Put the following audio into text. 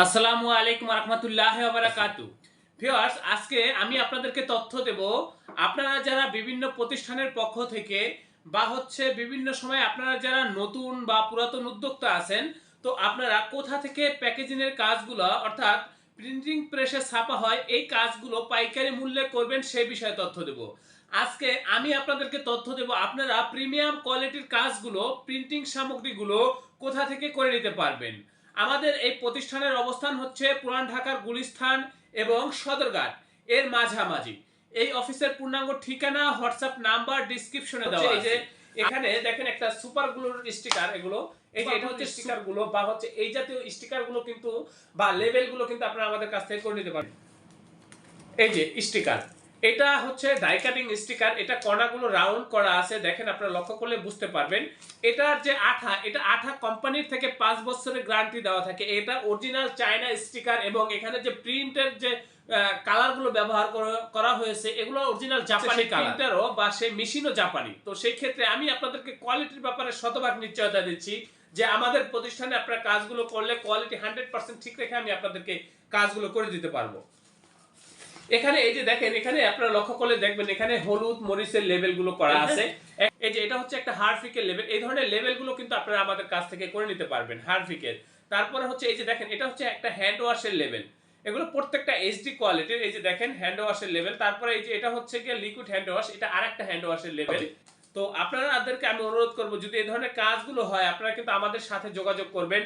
আসসালামু আলাইকুম রহমতুল্লাহ বারাকাতু। ভিউয়ার্স আজকে আমি আপনাদেরকে তথ্য দেব। আপনারা যারা বিভিন্ন প্রতিষ্ঠানের পক্ষ থেকে বা হচ্ছে বিভিন্ন সময় আপনারা যারা নতুন বা পুরাতন উদ্যোক্তা আছেন, তো আপনারা কোথা থেকে প্যাকেজিংয়ের কাজগুলো, অর্থাৎ প্রিন্টিং প্রেসে ছাপা হয়, এই কাজগুলো পাইকারি মূল্যে করবেন সেই বিষয়ে তথ্য দেব। আজকে আমি আপনাদেরকে তথ্য দেব, আপনারা প্রিমিয়াম কোয়ালিটির কাজগুলো প্রিন্টিং সামগ্রীগুলো কোথা থেকে করে নিতে পারবেন? আমাদের এই প্রতিষ্ঠানের অবস্থান হচ্ছে পুরান ঢাকার গুলিস্থান এবং সদরঘাট। এর মাঝামাঝি। এই অফিসের পূর্ণাঙ্গ ঠিকানা হোয়াটসঅ্যাপ নাম্বার ডিসক্রিপশনে দেওয়া এই যে এখানে দেখেন একটা সুপার গ্লুর স্টিকার এগুলো। এই যে এটা হচ্ছে স্টিকারগুলো বা হচ্ছে এই জাতীয় স্টিকারগুলো কিন্তু বা লেবেলগুলো কিন্তু আপনারা আমাদের কাছ থেকে করে নিতে পারেন এই যে স্টিকার। এটা হচ্ছে ডাই কাটিং স্টিকার এটা কণাগুলো রাউন্ড করা আছে দেখেন আপনারা লক্ষ্য করলে বুঝতে পারবেন। এটার যে আঠা এটা আঠা কোম্পানির থেকে পাঁচ বছরের গ্যারান্টি দেওয়া থাকে। এটা অরিজিনাল চায়না স্টিকার এবং এখানে যে প্রিন্টের যে কালারগুলো ব্যবহার করা- হয়েছে এগুলো অরিজিনাল জাপানি প্রিন্টারও বা সেই মেশিনও জাপানি তো সেই ক্ষেত্রে আমি আপনাদেরকে কোয়ালিটির ব্যাপারে শতভাগ নিশ্চয়তা দিচ্ছি যে আমাদের প্রতিষ্ঠানে আপনারা কাজগুলো করলে কোয়ালিটি হান্ড্রেড পার্সেন্ট ঠিক রেখে আমি আপনাদেরকে কাজগুলো করে দিতে পারব। এখানে এই যে দেখেন এখানে আপনারা লক্ষ্য করলে দেখবেন এখানে হলুদ মরিচের লেভেলগুলো করা আছে। এই যে এটা হচ্ছে একটা হারফিকের লেভেল এই ধরনের লেভেলগুলো কিন্তু আপনারা আমাদের কাছ থেকে করে নিতে পারবেন হারফিকের। তারপরে হচ্ছে এই যে দেখেন এটা হচ্ছে একটা হ্যান্ড ওয়াশের লেভেল এগুলো প্রত্যেকটা এইচডি কোয়ালিটির এই যে দেখেন হ্যান্ড ওয়াশের লেভেল তারপরে এই যে এটা হচ্ছে গিয়ে লিকুইড হ্যান্ড ওয়াশ এটা আরেকটা হ্যান্ড ওয়াশের লেভেল তো আপনারাদেরকে আমি অনুরোধ করব যদি এই ধরনের কাজগুলো হয় আপনারা কিন্তু আমাদের সাথে যোগাযোগ করবেন।